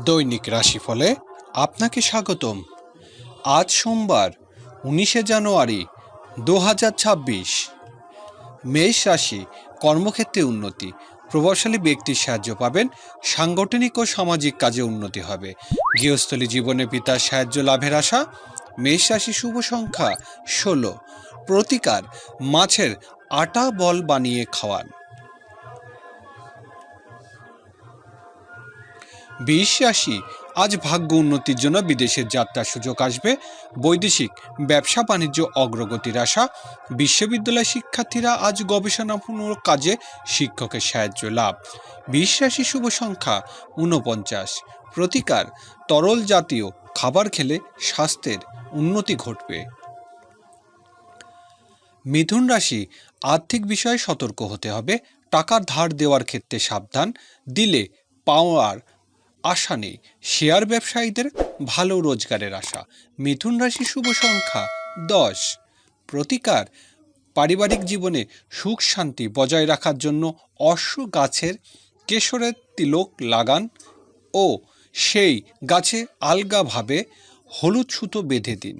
দৈনিক রাশিফলে আপনাকে স্বাগতম। আজ সোমবার, উনিশে জানুয়ারি দু হাজার ছাব্বিশ। মেষ রাশি, কর্মক্ষেত্রে উন্নতি। প্রভাবশালী ব্যক্তির সাহায্য পাবেন, সাংগঠনিক ও সামাজিক কাজে উন্নতি হবে। গৃহস্থলী জীবনে পিতার সাহায্য লাভের আশা। মেষ রাশি শুভ সংখ্যা ষোলো। প্রতিকার, মাছের আটা বল বানিয়ে খাওয়ান। বিশ রাশি আজ ভাগ্য উন্নতির জন্য বিদেশের যাত্রার সুযোগ আসবে। বৈদেশিক ব্যবসা বাণিজ্য অগ্রগতির আশা। বিশ্ববিদ্যালয় শিক্ষার্থীরা আজ গবেষণামূলক কাজে শিক্ষকের সাহায্য লাভ। বিশ রাশি শুভ সংখ্যা, ঊনপঞ্চাশ। প্রতিকার, তরল জাতীয় খাবার খেলে স্বাস্থ্যের উন্নতি ঘটবে। মিথুন রাশি, আর্থিক বিষয়ে সতর্ক হতে হবে। টাকার ধার দেওয়ার ক্ষেত্রে সাবধান। দিলে পাওয়ার আশা নেই। শেয়ার ব্যবসায়ীদের ভালো রোজগারের আশা। মিথুন রাশি শুভ সংখ্যা দশ। প্রতিকার, পারিবারিক জীবনে সুখ শান্তি বজায় রাখার জন্য অশ্ব গাছের কেশরের তিলক লাগান ও সেই গাছে আলগাভাবে হলুদ সুতো বেঁধে দিন।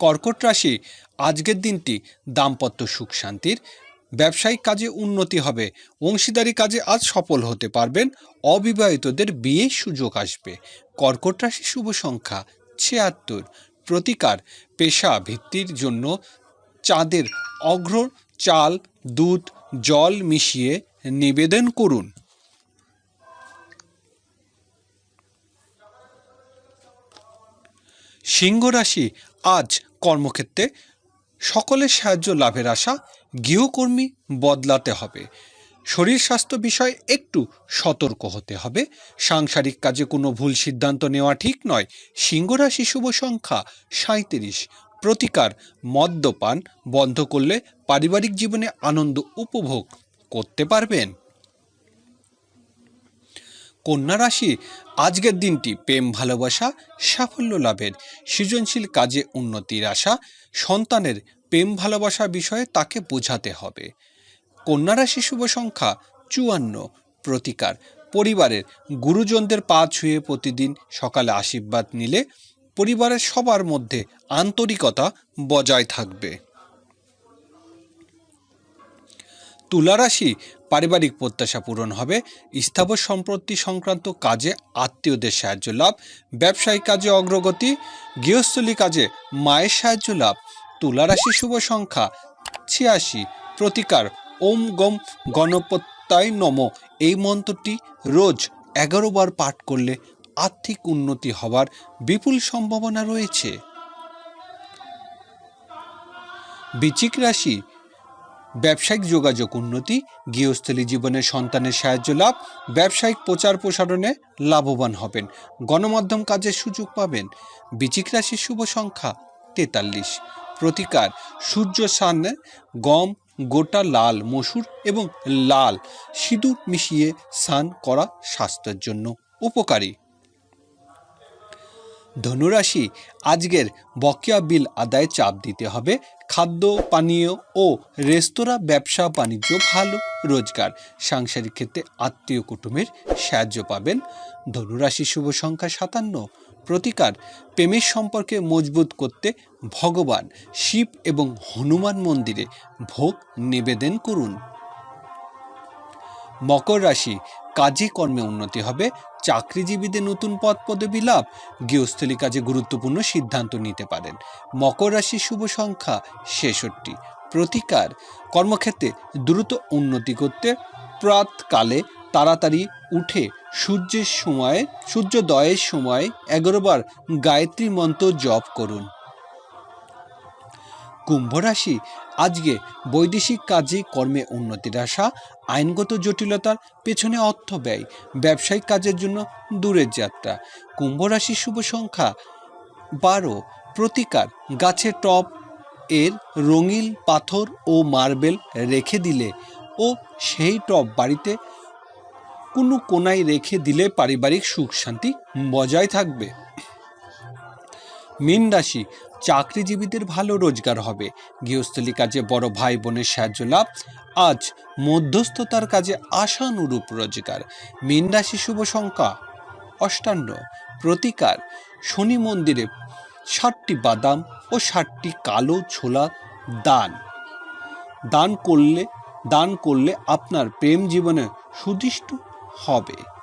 কর্কট রাশি, আজকের দিনটি দাম্পত্য সুখ শান্তির ব্যবসায়িক কাজে উন্নতি হবে। অংশীদারি কাজে আজ সফল হতে পারবেন। অবিবাহিতদের বিয়ে সুযোগ আসবে। কর্কট রাশি শুভ সংখ্যা ছিয়াত্তর। প্রতিকার পেশা ভিত্তির জন্য চাঁদের অগ্র চাল, দুধ, জল মিশিয়ে নিবেদন করুন। সিংহ রাশি আজ কর্মক্ষেত্রে সকলের সাহায্য লাভের আশা। গৃহকর্মী বদলাতে হবে। শরীর স্বাস্থ্য বিষয়ে একটু সতর্ক হতে হবে। সাংসারিক কাজে কোনো ভুল সিদ্ধান্ত নেওয়া ঠিক নয়। সিংহরাশি শুভ সংখ্যা সাঁত্রিশ প্রতিকার মদ্যপান বন্ধ করলে পারিবারিক জীবনে আনন্দ উপভোগ করতে পারবেন। কন্যা রাশি, আজকের দিনটি প্রেম, ভালোবাসা, সাফল্য লাভের সৃজনশীল কাজে উন্নতির আশা। সন্তানের প্রেম, ভালোবাসা বিষয়ে তাকে বোঝাতে হবে। কন্যা রাশি শুভ সংখ্যা চুয়ান্ন, প্রতিকার। পরিবারের গুরুজনদের পা ছুঁয়ে প্রতিদিন সকালে আশীর্বাদ নিলে পরিবারের সবার মধ্যে আন্তরিকতা বজায় থাকবে। তুলা রাশি পারিবারিক প্রত্যাশা পূরণ হবে। স্থাবর সম্পত্তি সংক্রান্ত কাজে আত্মীয়দের সাহায্য লাভ, ব্যবসায়িক কাজে অগ্রগতি, গৃহস্থলী কাজে মায়ের সাহায্য লাভ। তুলা রাশি শুভ সংখ্যা ছিয়াশি। প্রতিকার ওম গম গণপত্যায় নম। এই মন্ত্রটি রোজ এগারো বার পাঠ করলে আর্থিক উন্নতি হওয়ার বিপুল সম্ভাবনা রয়েছে। বিচিক রাশি ব্যবসায়িক যোগাযোগ উন্নতি, গৃহস্থলী জীবনের সন্তানের সাহায্য লাভ, ব্যবসায়িক প্রচার প্রসারণে লাভবান হবেন। গণমাধ্যম কাজের সুযোগ পাবেন। বিচিক রাশির শুভ সংখ্যা তেতাল্লিশ। প্রতিকার, সূর্য সামনে গম, গোটা লাল, মসুর এবং লাল, সিঁদুর মিশিয়ে স্নান করা স্বাস্থ্যের জন্য উপকারী। ধনুরাশি, আজকের বকেয়া বিল আদায় চাপ দিতে হবে। খাদ্য, পানীয় ও রেস্তোরাঁ ব্যবসা বাণিজ্য ভালো রোজগার। সাংসারিক ক্ষেত্রে আত্মীয় কুটুমের সাহায্য পাবেন। ধনুরাশি শুভ সংখ্যা সাতান্ন। প্রতিকার, প্রেমের সম্পর্কে মজবুত করতে ভগবান শিব এবং হনুমান মন্দিরে ভোগ নিবেদন করুন। মকর রাশি কাজে কর্মে উন্নতি হবে, চাকরিজীবীদের নতুন পদ পদবি লাভ, গৃহস্থলী কাজে গুরুত্বপূর্ণ সিদ্ধান্ত নিতে পারেন। মকর রাশির শুভ সংখ্যা ছেষট্টি। প্রতিকার, কর্মক্ষেত্রে দ্রুত উন্নতি করতে প্রাতকালে তাড়াতাড়ি উঠে সূর্যের সময়, সূর্যোদয়ের সময় এগারোবার গায়ত্রী মন্ত্র জপ করুন। কুম্ভ রাশি। আজকে বৈদেশিক কাজে কর্মে উন্নতির আশা, আইনগত জটিলতার পেছনে অর্থ ব্যয়, ব্যবসায়িক কাজের জন্য দূরের যাত্রা। কুম্ভ রাশির শুভ সংখ্যা বারো। প্রতিকার, গাছের টপ, এর রঙিন পাথর ও মার্বেল রেখে দিলে ও সেই টপ বাড়িতে কোনো কোনায় রেখে দিলে পারিবারিক সুখ শান্তি বজায় থাকবে। মীন রাশি, চাকরিজীবীদের ভালো রোজগার হবে। গৃহস্থলী কাজে বড় ভাই বোনের সাহায্য লাভ। আজ মধ্যস্থতার কাজে আশানুরূপ রোজগার। মীন রাশি শুভ সংখ্যা। অষ্টান্ন। প্রতিকার। শনি মন্দিরে ষাটটি বাদাম ও ষাটটি কালো ছোলা দান। দান করলে দান করলে আপনার প্রেম জীবনে সুদিষ্ট হবে।